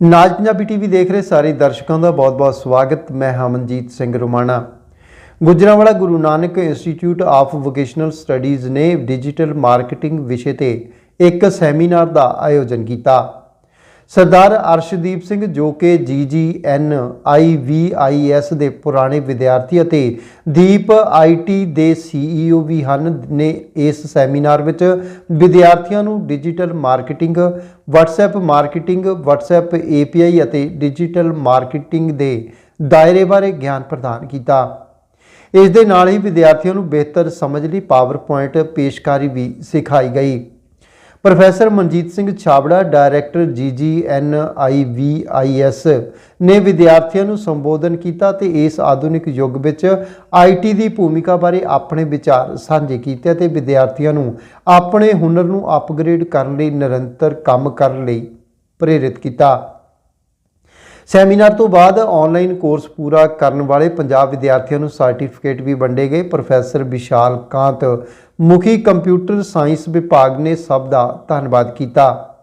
ਨਾਜ Punjabi TV ਦੇਖ ਰਹੇ ਸਾਰੇ ਦਰਸ਼ਕਾਂ ਦਾ ਬਹੁਤ-ਬਹੁਤ ਸਵਾਗਤ। ਮੈਂ Hamanjit Singh Romana. Gujranwala Guru Nanak institute of vocational studies ਨੇ ਡਿਜੀਟਲ ਮਾਰਕੀਟਿੰਗ ਵਿਸ਼ੇ ਤੇ ਇੱਕ ਸੈਮੀਨਾਰ ਦਾ ਆਯੋਜਨ ਕੀਤਾ। ਸਰਦਾਰ ਅਰਸ਼ਦੀਪ ਸਿੰਘ ਜੋ ਕਿ ਜੀਜੀਐਨ ਆਈਵੀਆਈਐਸ ਦੇ ਪੁਰਾਣੇ ਵਿਦਿਆਰਥੀ ਅਤੇ ਦੀਪ ਆਈਟੀ ਦੇ ਸੀਈਓ ਵੀ ਹਨ, ਨੇ ਇਸ ਸੈਮੀਨਾਰ ਵਿੱਚ ਵਿਦਿਆਰਥੀਆਂ ਨੂੰ digital marketing, WhatsApp marketing, WhatsApp API ਅਤੇ ਡਿਜੀਟਲ ਮਾਰਕੀਟਿੰਗ ਦੇ ਦਾਇਰੇ ਬਾਰੇ ਗਿਆਨ ਪ੍ਰਦਾਨ ਕੀਤਾ। ਇਸ ਦੇ ਨਾਲ ਹੀ ਵਿਦਿਆਰਥੀਆਂ ਨੂੰ ਬਿਹਤਰ ਸਮਝ ਲਈ ਪਾਵਰਪੁਆਇੰਟ ਪੇਸ਼ਕਾਰੀ ਵੀ ਸਿਖਾਈ ਗਈ। Professor Manjit Singh Chhabra, director GGNIVIS ਨੇ ਵਿਦਿਆਰਥੀਆਂ ਨੂੰ ਸੰਬੋਧਨ ਕੀਤਾ ਤੇ ਇਸ ਆਧੁਨਿਕ ਯੁੱਗ ਵਿੱਚ ਆਈਟੀ ਦੀ ਭੂਮਿਕਾ ਬਾਰੇ ਆਪਣੇ ਵਿਚਾਰ ਸਾਂਝੇ ਕੀਤੇ ਤੇ ਵਿਦਿਆਰਥੀਆਂ ਨੂੰ ਆਪਣੇ ਹੁਨਰ ਨੂੰ ਅਪਗ੍ਰੇਡ ਕਰਨ ਲਈ ਨਿਰੰਤਰ ਕੰਮ ਕਰਨ ਲਈ ਪ੍ਰੇਰਿਤ ਕੀਤਾ। ਸੈਮੀਨਾਰ ਤੋਂ ਬਾਅਦ ਆਨਲਾਈਨ ਕੋਰਸ ਪੂਰਾ ਕਰਨ ਵਾਲੇ ਪੰਜਾਬ ਵਿਦਿਆਰਥੀਆਂ ਨੂੰ ਸਰਟੀਫਿਕੇਟ ਵੀ ਵੰਡੇ ਗਏ। ਪ੍ਰੋਫੈਸਰ ਵਿਸ਼ਾਲ ਕਾਂਤ, ਮੁਖੀ ਕੰਪਿਊਟਰ ਸਾਇੰਸ ਵਿਭਾਗ ਨੇ ਸਭ ਦਾ ਧੰਨਵਾਦ ਕੀਤਾ।